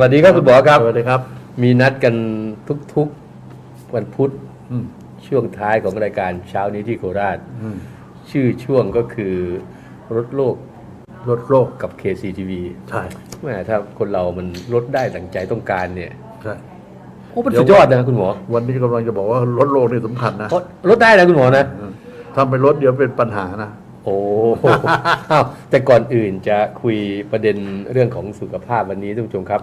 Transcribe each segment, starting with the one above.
วัสดีครับคุณหมอครับ สวัสดีครับ มีนัดกันทุกๆวันพุธอืมช่วงท้ายของรายการเช้านี้ที่โคราชอืมชื่อช่วงก็คือรถโลกลดโรคกับ KCTV ใช่แม่ถ้าคนเรามันลดได้ดังใจต้องการเนี่ยใช่โอ้มันสุดยอดนะคุณหมอ วันนี้กำลังจะบอกว่าลดโรคนี่สำคัญนะเพราะลดได้นะคุณหมอนะอืมถ้าไม่ลดเดี๋ยวเป็นปัญหานะโอ้อ้าวแต่ก่อนอื่นจะคุยประเด็นเรื่องของสุขภาพวันนี้ท่านผู้ชมครับ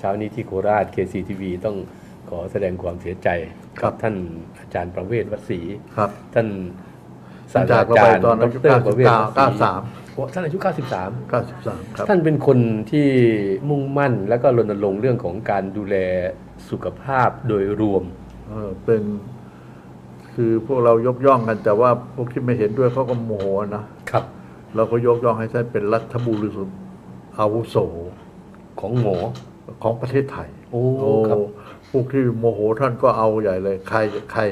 เช้านี้ที่โคราช KCTV ต้องขอแสดงความเสียใจครับท่านอาจารย์ประเวศวัดศรีครับ ท่านศาสตจากราเราจาไปรย์ตอนดอายุรประเวศวัดศรีเก้าสามโอ้ท่านอายุ 93เก้าสิบสามครับท่านเป็นคนที่มุ่งมั่น แล้วก็รณรงค์เรื่องของการดูแลสุขภาพโดยรวมเออเป็นคือพวกเรายกย่องกัน แต่ว่าพวกที่ไม่เห็นด้วยเขาก็โมโหนะครับ เราก็ยกย่องให้ท่านเป็นรัฐบุรุษอาวุโสของหมอ ของประเทศไทย โอ้ครับพวกที่โมโหท่านก็เอาใหญ่เลย ใครใคร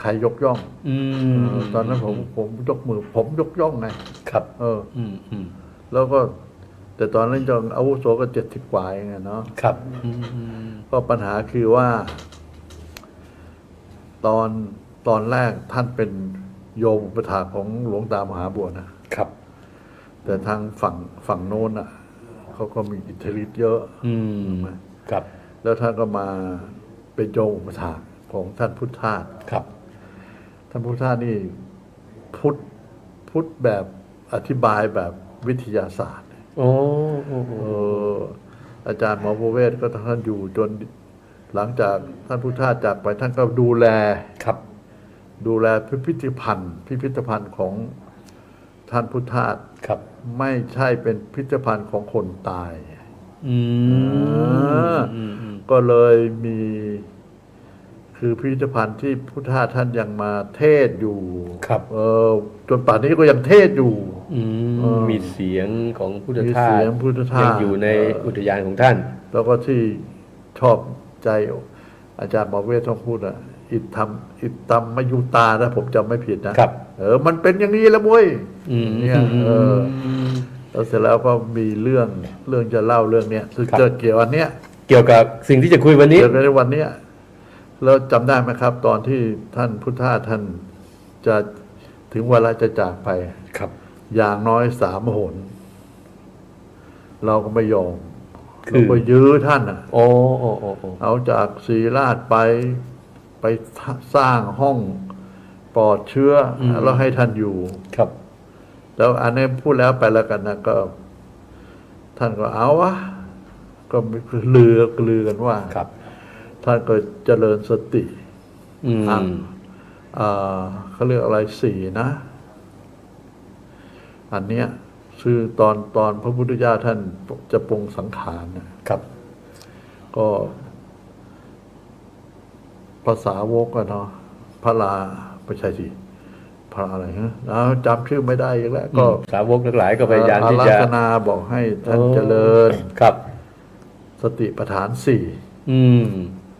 ใครยกย่องอืเอมอตอนนั้นผมผมยกมือ ผมยกย่องไงครับ เออ อืมอืมแล้วก็ แต่ตอนนั้นยังอาวุโสก็เจ็ดสิบกว่าเองอะเนาะครับอืมอืมก็ปัญหาคือว่า ตอนตอนแรกท่านเป็นโยมอุปถาของหลวงตามหาบัวนะครับ แต่ทางฝั่งฝั่งโน้นอะ เขาก็มีอิทธิฤทธิ์เยอะอืมครับ แล้วท่านก็มาเป็นโยมอุปถาของท่านพุทธทาสครับ ท่านพุทธทาสนี่พุทธพุทธแบบอธิบายแบบวิทยาศาสตร์โอ้โอ้โอ้เอออาจารย์หมอประเวศก็ท่านอยู่จนหลังจากท่านพุทธทาสจากไปท่านก็ดูแลครับ ดูแลพิพิธภัณฑ์ พิพิธภัณฑ์ของ ท่านพุทธทาสครับ ไม่ใช่เป็นพิพิธภัณฑ์ของคนตายอืมออืมอืมก็เลยมี คือพิพิธภัณฑ์ที่พุทธทาสท่านยังมาเทศน์อยู่ ครับ เออจนป่านนี้ก็ยังเทศน์อยู่ อืมเออมีเสียงของพุทธมีทาเสีสยงพุทธทาส ยังอยู่ในเอออุอุทยานของท่าน แล้วก็ที่ชอบใจอาจารย์หมอเวทต้องพูดอะ อิตธรรมอิตตัมมยุตานะผมจำไม่ผิดนะครับ เออ มันเป็นอย่างนี้แล้วเว้ยอืมเนี่ยเออแล้วเสร็จแล้วก็มีเรื่องเรื่องจะเล่าเรื่องเนี้ยซึ่งครับเกิดเกี่ยวอันเนี้ยเกี่ยวกับสิ่งที่จะคุยวันนี้เกิดในวันเนี้ยแล้วจำได้ไหมครับ ตอนที่ท่านพุทธทาสท่านจะถึงเวลาจะจากไปครับ อย่างน้อยสามหน เราก็ไม่ยอมคือเราก็ยื้อท่านอะโอ้โอ้โอ้โอ้เอาจากศรีราชไปไปสร้างห้อง ปลอดเชื้ออแล้วให้ท่านอยู่ ครับ แล้วอันนี้พูดแล้วไปแล้วกันนะก็ ท่านก็เอาวะก็ลือลือกันว่า ครับ ท่านก็เจริญสติ อืม อะ อ่าเขาเรียกอะไรสี่นะ อันเนี้ยคือตอนตอนพระพุทธเจ้าท่านจะปรงสังขารน่ะครับ ก็ภาษาวกอะเนาะพระลา ไม่ใช่สิพระอะไรฮะแล้วจำชื่อไม่ได้อีกแล้ว ก็สาวกทั้งหลายก็พยายามที่อาจะรัธนาบอกให้ท่านเจริญครับ สติปัฏฐานสี่อืม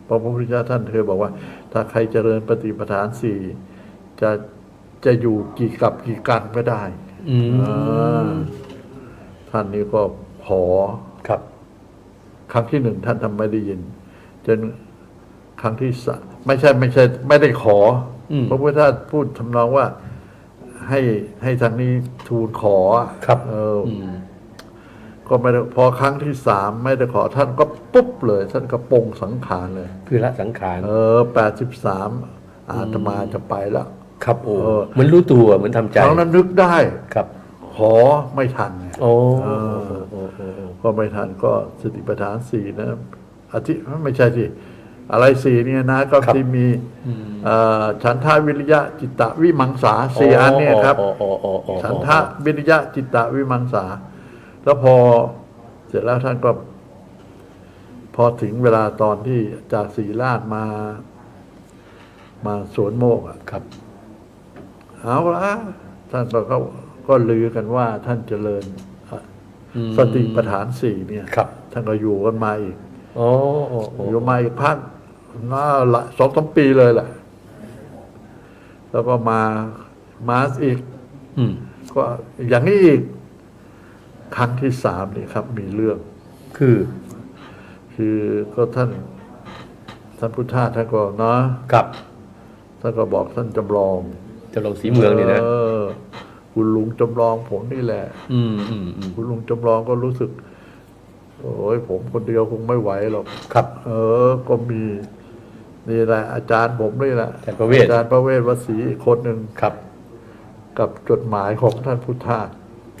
เพราะพระพุทธเจ้าท่านเคยบอกว่า ถ้าใครเจริญปฏิปทานสี่จะจะอยู่กี่กับกี่กันไม่ได้อืมอ่าท่านนี้ก็ขอครับ ครั้งที่หนึ่งท่านทำไม่ได้ยิน จนครั้งที่สามไม่ใช่ไม่ใช่ ไม่ได้ขออม พระพุทธเจ้าพูดทำนองว่า ให้ให้ทางนี้ทูลขออะครับ เออออืมก็ไม่ได้พอครั้งที่สามไม่ได้ขอท่านก็ปุ๊บเลย ท่านก็ปรงสังขารเลย คือละสังขารเออแปดสิบสามอาตมาจะไปแล้วครับโอ้เออเหมือนรู้ตัวเหมือนทำใจครั้งนั้นนึกได้ครับ ขอไม่ทันไงโอ้เออโอ้โอ้โอ้โอ้ก็ไม่ทันก็สติปัฏฐานสี่นะอาทิไม่ใช่สิ อะไรสี่เนี่ยนะก็ที่มีเอ่อฉันทาวิริยะจิตตะวิมังสาสี่อันเนี่ยครับโอ้โอ้โอ้โอ้โอ้ฉันทะวิริยะจิตตะวิมังสา แล้วพอเสร็จแล้วท่านก็ พอถึงเวลาตอนที่จากศรีราชมา มาสวนโมกอะครับเอาละท่านก็ก็ก็ลือกันว่าท่านเจริญอะอืมสติปัฏฐานสี่เนี่ยครับท่านก็อยู่กันมาอีกโอ้โอ้โอ้อยู่มาอีกพัก น่าละสองสามปีเลยแหละ แล้วก็มามาอีกอืมก็อย่างนี้อีก ครั้งที่สามนี่ครับ มีเรื่อง คือ คือก็ท่าน ท่านพุทธาท่านก็เนาะครับท่านก็บอกท่านจำลองจะลงสีเมืองนี่นะเออคุณลุงจำลองผมนี่แหละอืมอืมอืมคุณลุงจำลองก็รู้สึก โอ้ยผมคนเดียวคงไม่ไหวหรอก ครับ เออ ก็มี นี่แหละอาจารย์ผมนี่แหละอาจารย์ประเวศอาจารย์ประเวศวสีอีกคนหนึ่งครับ กับจดหมายของท่านพุทธา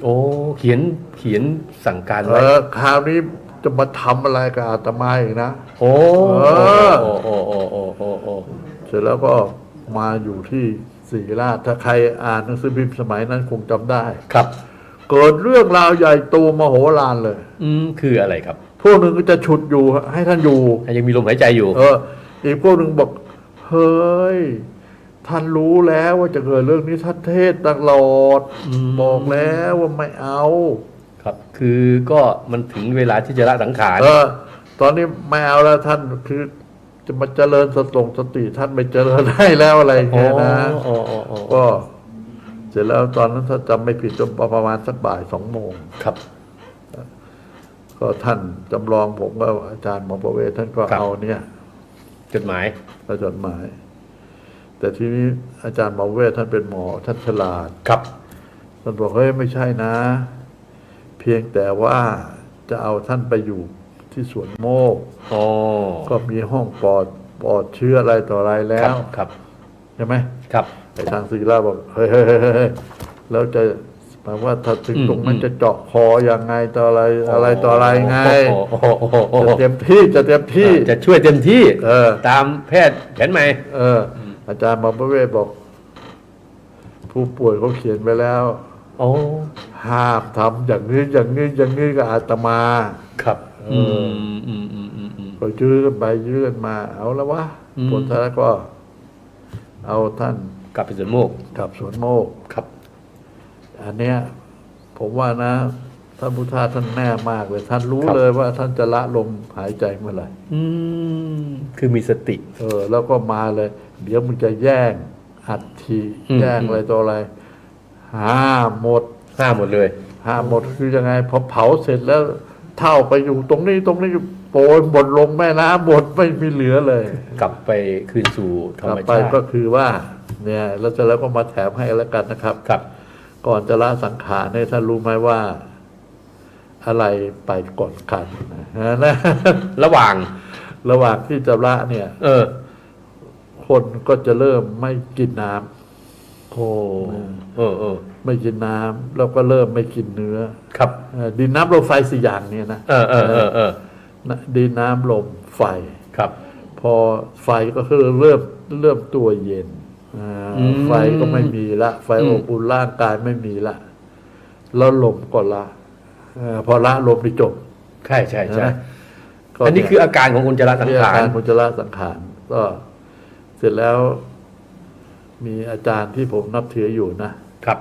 โอ้ เขียนเขียนสั่งการเอไว้อคราวนี้จะมาทำอะไรกับอาตมาอีกนะ โอ้เออ โอ้โอ้โอ้โอ้โอ้โอ้เสร็จแล้วก็มาอยู่ที่ศรีราชถ้าใครอ่านหนังสือพิมพ์สมัยนั้นคงจำได้ ครับ เกิดเรื่องราวใหญ่โตมโหฬารเลย อืมคืออะไรครับพวกหนึ่งก็จะฉุดอยู่ให้ท่านอยู่ ยังมีลมหายใจอยู่ เออ อีกพวกหนึ่งบอก เฮ้ย ท่านรู้แล้วว่าจะเกิดเรื่องนี้ท่านเทศตลอดอืมบอกแล้วว่าไม่เอา ครับ คือก็มันถึงเวลาที่จะละสังขารเออ ตอนนี้ไม่เอาแล้วท่านคือจะมาเจริญสตงสติท่านไม่เจริญให้แล้วอะไรอย่างโอ้เงี้ยนะโอ้โอ้โอ้ก็เสร็จแล้วตอนนั้นถ้าจำไม่ผิดจนประมาณสักบ่ายสองโมงครับ ก็ท่านจำลองผมก็อาจารย์หมอประเวศท่านก็ครับเอาเนี่ย จดหมายไปจดหมาย แต่ทีนี้อาจารย์หมอประเวศท่านเป็นหมอท่านฉลาดครับท่านบอกเฮ้ยไม่ใช่นะ เพียงแต่ว่าจะเอาท่านไปอยู่ที่สวนโมกอ๋อก็มีห้องปลอดปลอดเชื้ออะไรต่ออะไรแล้ครัวบครับใช่ไหมครับไอ้ทางศิลาบอกเฮ้ยเฮ้ยเฮ้ยเฮ้ยแล้วจะ หมายว่าถ้าถึงอืมตรงนั้นอืมจะเจาะคอยังไงต่ออะไรอะไรต่ออะไรไงโอ้โหโอ้โหโอ้โหจะเต็มที่จะเต็มที่จะช่วยเต็มที่ เออ ตามแพทย์แผนใหม่เออ อาจารย์หมอประเวศบอก ผู้ป่วยเขาเขียนไว้แล้วโอ้ห้ามทำอย่างนี้อย่างนี้อย่างนี้กับอาตมา ครับเออือมอืมอืมอืมอืมก็ยื้อกันไปยื้อกันมา เอาแล้ววะอืมผลท้ายก็ เอาท่านกลับไปสวนโมกกลับสวนโมกครับ อันเนี้ยผมว่านะ ท่านพุทธาท่านแน่มากเลย ท่านรู้ครับเลยว่าท่านจะละลมหายใจเมื่อไหร่อืมคือมีสติ เออ แล้วก็มาเลย เดี๋ยวมึงจะแย่งอัฐิอืมแย่งอะไรต่ออะไรห้ามหมดห้ามหมดเลยห้ามหมดคือยังไงพอเผาเสร็จแล้วเท่าไปอยู่ตรงนี้ตรงนี้โปรยหมดลงแม่น้ำหมดไม่มีเหลือเลย กลับไปคืนสู่ธรกลัรบมไปชาติก็คือว่า เนี่ยแล้วจะแล้วก็มาแถมให้แล้วกันนะครับครับ ก่อนจะละสังขารเนี่ยท่านรู้ไหมว่า อะไรไปก่อนกันนะระหว่าง ระหว่างที่จะละเนี่ย เออ คนก็จะเริ่มไม่กินน้ำโอ้เออเออไม่กินน้ำแล้วก็เริ่มไม่กินเนื้อ ครับเอ่อดินน้ำลมไฟสี่อย่างเนี่ยนะเออเออเออเออนะดินน้ำลมไฟครับ พอไฟก็คือเริ่มเริ่มตัวเย็นอ่าอืม ไฟก็ไม่มีละ ไฟอืมอบอุ่นร่างกายไม่มีละ แล้วลมก็ละเอ่อพอละลมไปจบ ใช่ใช่ใช่นะก็อันนี้คืออาการของคนจะละสังนี่อาขารการมุจละสังขารก็เสร็จแล้ว มีอาจารย์ที่ผมนับถืออยู่นะครับ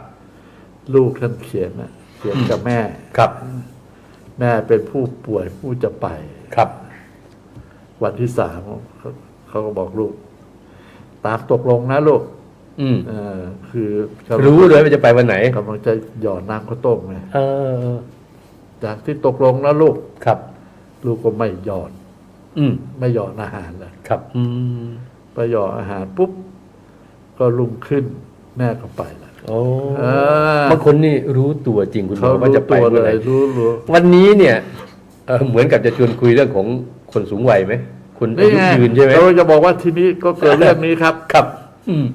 ลูกท่านเขียนนะเขียนกับแม่ครับ แม่เป็นผู้ป่วยผู้จะไปครับ วันที่สามเขาเขาก็บอกลูก ตามตกลงนะลูกอืม เออคือรู้เลยว่าจะไปวันไหนกำลังจะหยอดน้ำข้าวต้มไงเออ จากที่ตกลงแล้วลูก ครับ ลูกก็ไม่หยอดอืม ไม่หยอดอาหารเลยครับ อืมไปหยอดอาหารปุ๊บ ก็ลุงขึ้นแม่ก็ไปละ โอ้เออ บางคนนี่รู้ตัวจริงคุณหมเขาอว่ารู้จะไปตัวเมื่อเลไหร่ยรู้รู้วันนี้เนี่ยเอ่อเหมือนกับจะชวนคุยเรื่องของคนสูงวัยไหม คนอานี่ยุไงยืนใช่ไหมเราจะบอกว่าทีนี้ก็เกิดเรื่องนี้ครับครับอืม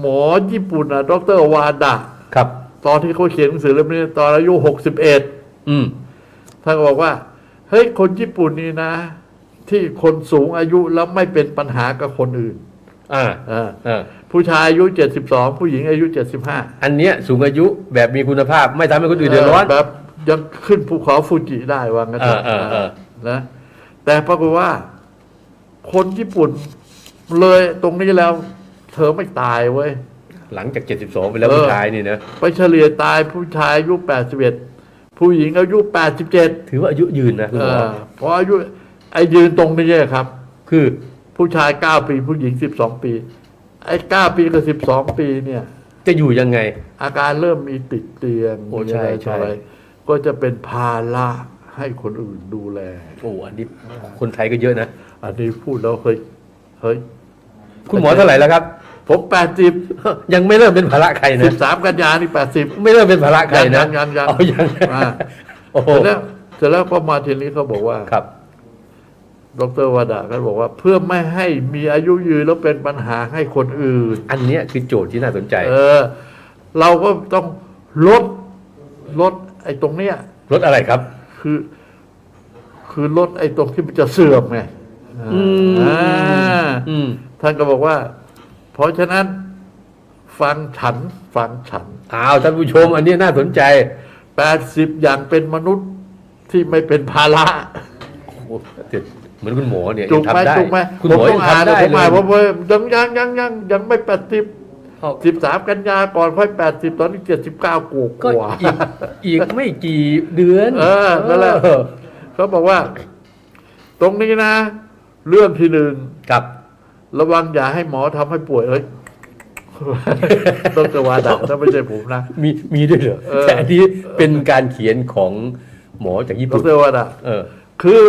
หมอญี่ปุ่นอะดรวาดะครับ ตอนที่เขาเขียนหนังสือเล่มนี้ตอนอายุหกสิบเอ็ดอืมท่านก็บอกว่าเฮ้ยคนญี่ปุ่นนี่นะ ที่คนสูงอายุแล้วไม่เป็นปัญหากับคนอื่นอ่าอ่าอ่าผู้ชายอายุเจ็ดสิบสองผู้หญิงอายุเจ็ดสิบห้าอันเนี้ยสูงอายุแบบมีคุณภาพ ไม่ทำให้คนอื่นเดือดร้อนแบบยังขึ้นภูเขาฟูจิได้ว่างั้นเถอะเออเออเออนะแต่ปรากฏว่า คนญี่ปุ่นเลยตรงนี้แล้ว เธอไม่ตายเว้ย หลังจาก 72 ไปแล้วเออ ผู้ชายนี่นะ ไปเฉลี่ยตายผู้ชายอายุแปดสิบเอ็ดผู้หญิงอายุแปดสิบเจ็ดถือว่าอายุยืนนะคุณหมอเพราะอายุไอ้ยืนตรงนี้ครับ คือผู้ชายเก้าปีผู้หญิงสิบสองปี ไอ้เก้าปีกับสิบสองปีเนี่ย จะอยู่ยังไง อาการเริ่มมีติดเตียงโอ้มีใช่อะไรใช่ ต่ออะไรก็จะเป็นภาระให้คนอื่นดูแล โอ้อันนี้คนไทยก็เยอะนะ อันนี้พูดแล้วเฮ้ยเฮ้ยคุณหมอเท่าไหร่แล้วครับ ผมแปดสิบยังไม่เริ่มเป็นภาระใครสินะบสามกันยานี่แปดสิบ ไม่เริ่มเป็นภาระใครนะยังยังยังเอายังอ่า โอ้โหเสร็จแล้วเสร็จแล้วพอมาทีนี้เขาบอกว่า ครับ ดรวดาก็บอกว่า เพื่อไม่ให้มีอายุยืนแล้วเป็นปัญหาให้คนอื่น อันเนี้ยคือโจทย์ที่น่าสนใจ เออ เราก็ต้องลดลดไอ้ตรงเนี้ยรถอะไรครับ คือ คือลดไอ้ตรงที่มันจะเสื่อมไง อืมอ่าอืมท่านก็บอกว่า เพราะฉะนั้น ฟังฉัน ฟังฉันอ้าวท่านผู้ชม อันนี้น่าสนใจแปดสิบอย่างเป็นมนุษย์ที่ไม่เป็นภาระโอ้โหแต่เหมือนคุณหมอเนี่ยจุกไหมยังทำได้จุกไหมคุณผหมอต้ยัองงอ่านทำได้ผมเลอ่านยผมว่ายังยังยังยังยังไม่แปดสิบเอาสิบสามกันยาก่อนค่อยแปดสิบตอนนี้เจ็ดสิบเก้ากว่าก็กว่าอีกอีกไม่กี่เดือน เออนั่นแหละเออเขาบอกว่า ตรงนี้นะ เรื่องที่หนึ่งครับ ระวังอย่าให้หมอทำให้ป่วยเอ้ยต้องจะวาดาถ้าไม่ใช่ผมนะ มีมีด้วยเหรอเออ แต่อันนี้เป็นการเขียนของหมอจากญี่ดปุ่นรวาดาเออคือ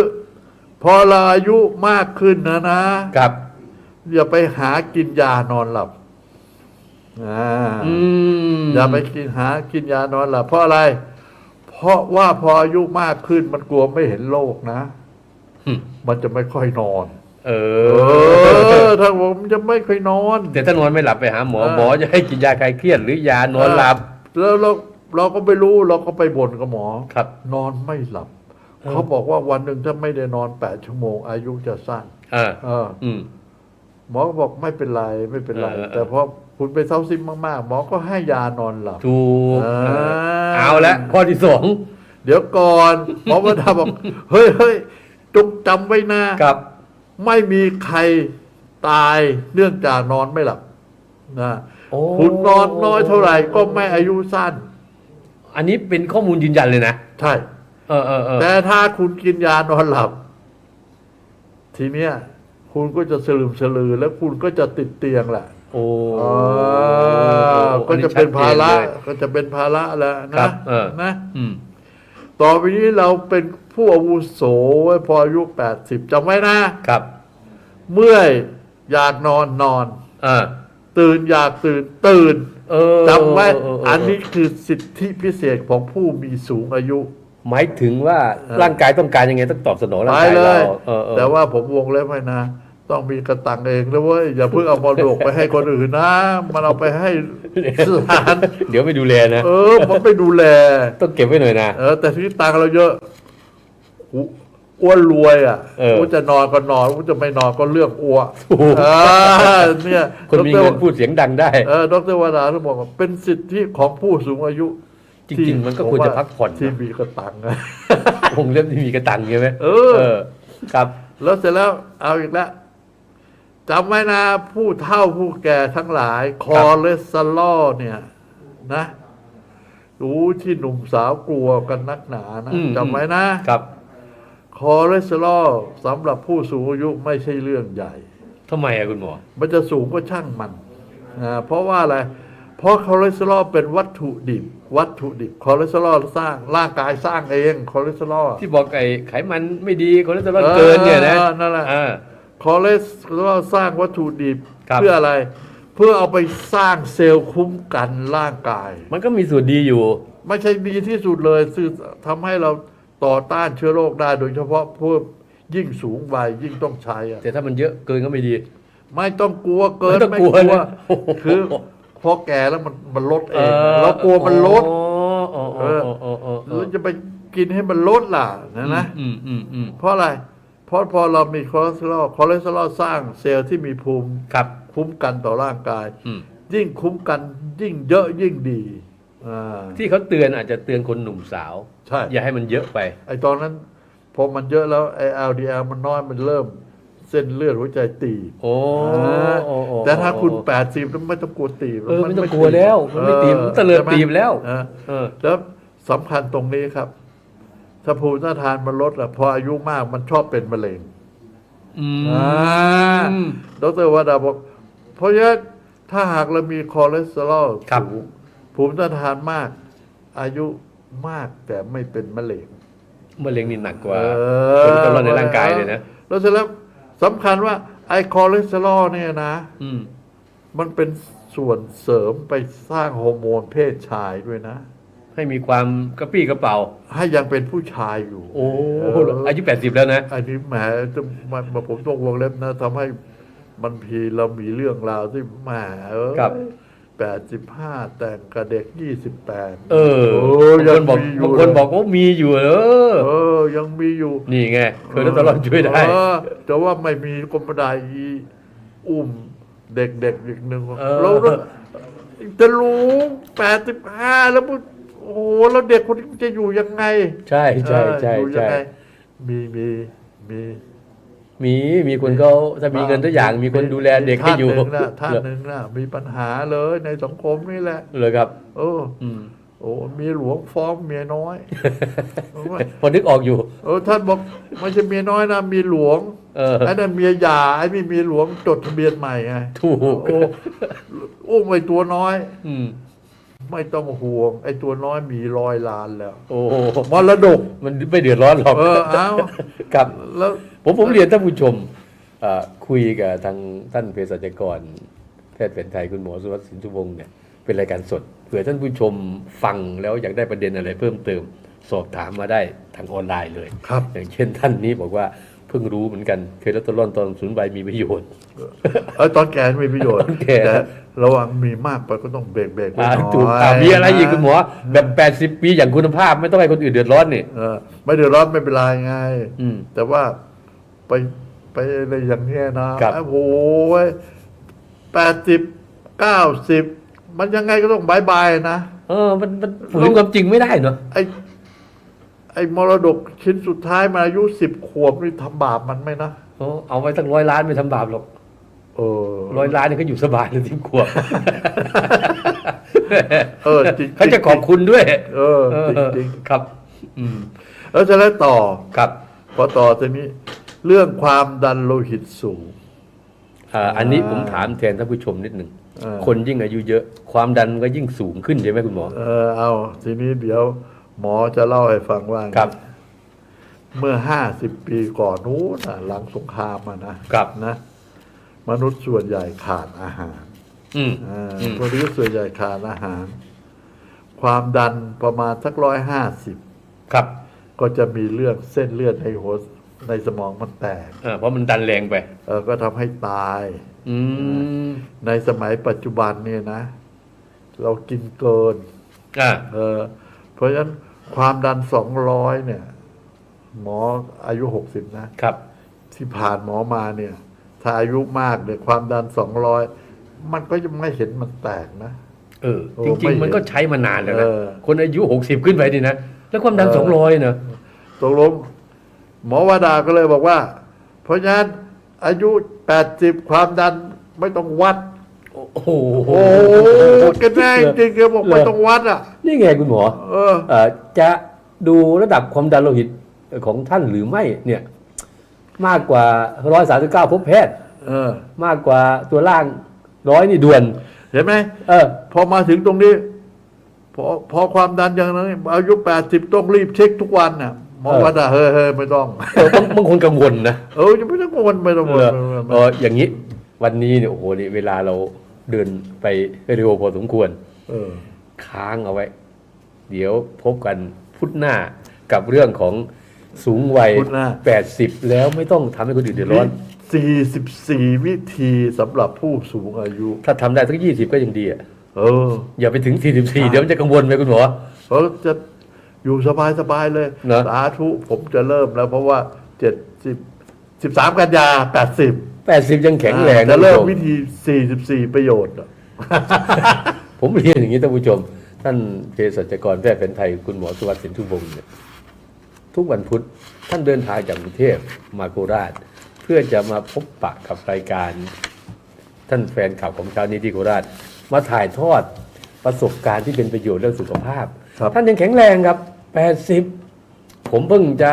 พอเราอายุมากขึ้นนะนะ ครับ อย่าไปหากินยานอนหลับอ่าอืมอย่าไปกินหากินยานอนหลับเพราะอะไร เพราะว่าพออายุมากขึ้นมันกลัวไม่เห็นโลกนะอื มมันจะไม่ค่อยนอนเอเอออ ถ้าผมจะไม่ค่อยนอน แต่ถ้านอนไม่หลับไปหาหมอเออหมอจะให้กินยาคลายเครียดหรือยานอนหลับ แล้วเราเราก็ไม่รู้เราก็ไปบ่นกับหมอครับ นอนไม่หลับเออเขาบอกว่าวันหนึ่งถ้าไม่ได้นอนแปดชั่วโมง อายุจะสั้นอ่าเอออืมหมอก็บอกไม่เป็นไรไม่เป็นไรเออเออแต่พอคุณไปเซาซิมมากๆ หมอก็ให้ยานอนหลับถูกอ่าเออเอาละข้อที่สองเดี๋ยวก่อนหมอมาดาบอกเฮ้ยเฮ้ย จงจำไว้นะกับ ไม่มีใครตายเนื่องจากนอนไม่หลับนะโอ้คุณนอนน้อยเท่าไหร่ก็ไม่อายุสั้น อันนี้เป็นข้อมูลยืนยันเลยนะ ใช่ เออเออเออแต่ถ้าคุณกินยานอนหลับ ทีเนี้ย คุณก็จะสลืมสลือ แล้วคุณก็จะติดเตียงแหละโอ้อ่าอัก็จะเป็นภาระชัดเจนเลย ก็จะเป็นภาระแล้วครันะบเออ นะ อืม ต่อไปนี้เราเป็นผู้อาวุโสไว้พออายุแปดสิบจำไว้นะ ครับ เมื่อยอยากนอนนอน อ่า ตื่นอยากตื่นตื่นเออจำไว้ เเอันนี้คือสิทธิพิเศษของผู้มีสูงอายุ หมายถึงว่าเออร่างกายต้องการยังไงต้องตอบสนองร่างไปกายเลเราย เออเออ แต่ว่าผมวงเล็บให้นะ ต้องมีกระตังเองนะเว้ยอย่าเพิ่งเอามรดกไปให้คนอื่นนะ มันเอาไปให้หลาน เดี๋ยวไปดูแลนะ เออ มันไม่ดูแล ต้องเก็บไว้หน่อยนะ เออ แต่ที่ตังค์เราเยอะอ้วอ้วนรวยอะเออกูจะนอนก็นอนกูจะไม่นอนก็เลือกอ้วถูกเออเนี่ยคนมีดรเงินพูดเสียงดังได้ เออ ดรวดาท่านบอกว่าเป็นสิทธิของผู้สูงอายุ จริง ๆ มันก็ควรจะพักผ่อนที่นะมีกระตังนะวงเล็บที่มีกระตังใช่ไหมเออ ครับ แล้วเสร็จแล้วเอาอีกแล้ว จำไว้นะผู้เฒ่าผู้แก่ทั้งหลาย คอเลสเตอรอลเนี่ยนะรู้ที่หนุ่มสาวกลัวกันนักหนานะอืม จำไว้นะ ครับคอเลสเตอรอลสำหรับผู้สูงอายุไม่ใช่เรื่องใหญ่ ทำไมอะคุณหมอ มันจะสูงก็ช่างมันอ่าเพราะว่าอะไร เพราะคอเลสเตอรอลเป็นวัตถุดิบ วัตถุดิบคอเลสเตอรอลสร้างร่างกายสร้างเองคอเลสเตอรอล ที่บอกไอ้ไขมันไม่ดีคอเลสเตอรอลเกินเนี่ยนะออนั่นแหละ อ่า คอเลสเตอรอลสร้างวัตถุดิบครับ เพื่ออะไร เพื่อเอาไปสร้างเซลล์คุ้มกันร่างกาย มันก็มีส่วนดีอยู่ ไม่ใช่ดีที่สุดเลยซึ่งทำให้เราต่อต้านเชื้อโรคได้ โดยเฉพาะพวกยิ่งสูงวัยยิ่งต้องใช้อะแต่ถ้ามันเยอะเกินก็ไม่ดี ไม่ต้องกลัวเกินไม่ต้องไม่กลัวกลัวนะโอ้โห คือพอแก่แล้วมันมันลดเองเรากลัวมันลด อ๋ออ๋ออ๋ออ๋ออ๋ออ๋อเราจะไปกินให้มันลดล่ะนะนะ อืมอืมอืมเพราะอะไร เพราะพอเรามีคอเลสเตอรอลคอเลสเตอรอลสร้างเซลล์ที่มีภูมิครับ คุ้มกันต่อร่างกาย อืม ยิ่งคุ้มกันยิ่งเยอะยิ่งดีอ่าที่เขาเตือนอาจจะเตือนคนหนุ่มสาว ใช่ อย่าให้มันเยอะไป ไอตอนนั้นพอมันเยอะแล้วไอ LDL มันน้อยมันเริ่ม เส้นเลือดหัวใจตีบโอ้อ่าโอ้โอ้แต่ถ้าคุณโอ้80แล้วไม่ต้องกลัวตีบเออไม่ต้องกลัวแล้วมันไม่ตีบมันเตลิดใช่ไหตีบแล้ว เออเออ แล้วสำคัญตรงนี้ครับ ถ้าภูมิต้านทานมันลดอะพออายุมากมันชอบเป็นมะเร็งอืมอ่าดรวดาบอกเพราะฉะนั้นถ้าหากเรามีคอเลสเตอรอลครับ สูงภูมิต้านทานมาก อายุมากแต่ไม่เป็นมะเร็ง มะเร็งนี่หนักกว่าเอคอเลสเตอรอลในร่างกายเลยนะแล้วเสร็จแล้วสำคัญว่าไอ้คอเลสเตอรอลเนี่ยนะ อืม มันเป็นส่วนเสริมไปสร้างฮอร์โมนเพศชายด้วยนะ ให้มีความกระปรี้กระเป๋า ให้ยังเป็นผู้ชายอยู่ โอ้เอายุแปดสิบแล้วนะ อันนี้แหมจะมามาผมต้องวงเล็บนะทำให้มันพีเรามีเรื่องราวที่แหมเออครับแปดสิบห้าแต่งกับเด็กยี่สิบแปดเออโอ้บางยัคงนบอกมีอยู่บางคนบอกว่ามีอยู่เออ เออ ยังมีอยู่ นี่ไงคอเลสเตอรอลช่วยได้เออแต่ว่าไม่มีกรมดาอีอุ้มเด็กๆอีกหนึ่งเออเราจะรู้แปดสิบห้าแล้วมัน โอ้โหแล้วเด็กคนนี้จะอยู่ยังไงใช่ใช่ใช่เอออยู่ยัใช่งไงมีมีมีมีมีคนเขาถ้ามีเงินตัวอย่างมีคนดูแลเด็กให้อยู่ท่านหนึ่งนะท่านหนึ่งนะมีปัญหาเลยในสังคมนี่แหละ เลยครับ เออ อืม โอ้เมียหลวงฟ้องเมียน้อยพอนึกออกอยู่ เออท่านบอกไม่ใช่เมียน้อยนะเมียหลวงเออ ไอ้นั่นเมียหย่าไอ้นี่เมียหลวงจดทะเบียนใหม่ไงถูกโอ้อุ้มไอ้ตัวน้อย อืม ไม่ต้องห่วง ไอ้ตัวน้อยมีรอยลานแล้ว โอ้มรดก มันไม่เดือดร้อนหรอกเออเอาครับแล้ว ผมผมเรียนท่านผู้ชมเอ่อคุยกับทางท่านเภสัชกร แพทย์แผนไทยคุณหมอสุวัสดิ์สินทุวงศ์เนี่ยเป็นรายการสดเผื่อท่านผู้ชมฟังแล้วอยากได้ประเด็นอะไรเพิ่มเติม สอบถามมาได้ทางออนไลน์เลย ครับ อย่างเช่นท่านนี้บอกว่าเพิ่งรู้เหมือนกันเคเลสเตอรอลตอนศูนย์ใบมีประโยชน์เออตอนแก่มีประโยชน์ตอนแก่แต่ระวังมีมากไปก็ต้องเบรกเบรกไว้อ่าหน่อยถูกอ่ามีอะไรอีกคุณหมอแบบ80ปีอย่างคุณภาพไม่ต้องให้คนอื่นเดือดร้อนนี่เออไม่เดือดร้อนไม่เป็นไรไงอืมแต่ว่าไปไปอะไรอย่างเงี้ยนะครับโอ้โหแปดสิบเก้าสิบมันยังไงก็ต้องบายบายนะเออมันมันฝืนความจริงไม่ได้เนาะไอ้ ไอ้มรดกชิ้นสุดท้ายมาอายุสิบขวบนี่ทำบาปมันไหมนะเอาเอาไว้ตั้งร้อยล้านไม่ทำบาปหรอกเออร้อยล้านนี่เขาอยู่สบายเลยที่ขวบเออจริงๆเขาจะขอบคุณด้วย เออเออจริงครับ อืมๆแล้วจะแล้วต่อครับพอต่อทีนี้ เรื่องความดันโลหิตสูงอ่าอันนี้ผมถามแทนท่านผู้ชมนิดหนึ่งเออคนยิ่งอายุเยอะ ความดันมันก็ยิ่งสูงขึ้นใช่ไหมคุณหมอเออเอาทีนี้เดี๋ยว หมอจะเล่าให้ฟังว่าครับ เมื่อห้าสิบปีก่อนนู้นน่ะหลังสงครามอะนะครับนะ มนุษย์ส่วนใหญ่ขาดอาหารอืมอ่าอืมมนุษย์ส่วนใหญ่ขาดอาหาร ความดันประมาณสักร้อยห้าสิบครับ ก็จะมีเรื่องเส้นเลือดในหัวในสมองมันแตกอ่าเพราะมันดันแรงไป เออก็ทำให้ตาย อืมในสมัยปัจจุบันเนี่ยนะ เรากินเกิน อ่า เออ เพราะฉะนั้นความดันสองร้อยเนี่ย หมออายุหกสิบนะ ครับ ที่ผ่านหมอมาเนี่ย ถ้าอายุมากเนี่ยความดันสองร้อยมันก็ยังไม่เห็นมันแตกนะ เออโอ้จริงไม่ๆมันก็ใช้มานานแล้วนะ เออ คนอายุหกสิบขึ้นไปดีนะ แล้วความดันเออสองร้อยเนอะตกลงหมอวาดาก็เลยบอกว่า เพราะฉะนั้นอายุแปดสิบความดันไม่ต้องวัด โอ้โห โอ้กันแน่จริงๆแกบอกไม่ต้องวัดอะ นี่ไงคุณหมอเออเอ่อจะดูระดับความดันโลหิตของท่านหรือไม่เนี่ย มากกว่าร้อยสาสิบเก้าพบแพทย์ เออ มากกว่าตัวล่างร้อยนี่ด่วน เห็นไหมเออ พอมาถึงตรงนี้ พอพอความดันอย่างนั้นอายุแปดสิบต้องรีบเช็คทุกวันน่ะหมอเออวัดอะเฮ้ยเฮ้ยไม่ต้อง เออบางบางคนกังวลนะ เออยังไม่ต้องกังวลไม่ต้องกังวเอลอไม่ต้องกังวลเอออย่างนี้วันนี้เนี่ยโอ้โหนี่เวลาเราเดินไปเร็วพอสมควร เออ ค้างเอาไว้ เดี๋ยวพบกันพุธหน้ากับเรื่องของสูงวัย พุธหน้า 80 แล้วไม่ต้องทำให้คนอื่นเดือดร้อนสี่สิบสี่วิธีสำหรับผู้สูงอายุ ถ้าทำได้สักยี่สิบก็ยังดีอะ เออ อย่าไปถึง 44 เดี๋ยวมันจะกังวลไหมคุณหมอ เขาจะอยู่สบายสบายๆเลยเนอะสาธุผมจะเริ่มแล้วเพราะว่าเจ็ดสิบสิบสามกันยาแปดสิบ80 ยังแข็งแรงจะนะเริ่มคุณผู้ชวิธีสี่สิบสี่ประโยชน์อะ ผมเรียนอย่างนี้ท่านผู้ชม ท่านเภสัชกรแพทย์แผนไทยคุณหมอสุวัสดิ์สินทุวงศ์เนี่ยทุกวันพุธท่านเดินทางจากกรุงเทพมาโคราช เพื่อจะมาพบปะกับรายการ ท่านแฟนข่าวของเช้านี้ที่โคราช มาถ่ายทอดประสบการณ์ที่เป็นประโยชน์เรื่องสุขภาพ ครับ ท่านยังแข็งแรงครับ 80 ผมเพิ่งจะ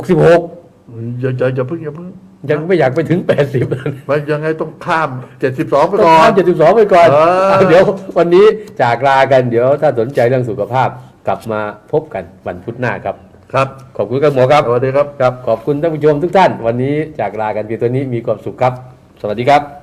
66 อย่าอย่าอย่าเพิ่งอย่าเพิ่ง ยังไม่อยากไปถึง 80เลยมันยังไงต้องข้ามเจ็ดสิบสองไปต้องก่อนข้าม72ไปก่อนเออ เอาเดี๋ยววันนี้จากลากันเดี๋ยวถ้าสนใจเรื่องสุขภาพกลับมาพบกันวันพุธหน้าครับ ครับ ขอบคุณครับหมอครับสวัสดีครับ ครับ ขอบคุณท่านผู้ชมทุกท่าน วันนี้จากลากันเพียงตัวนี้มีความสุขครับ สวัสดีครับ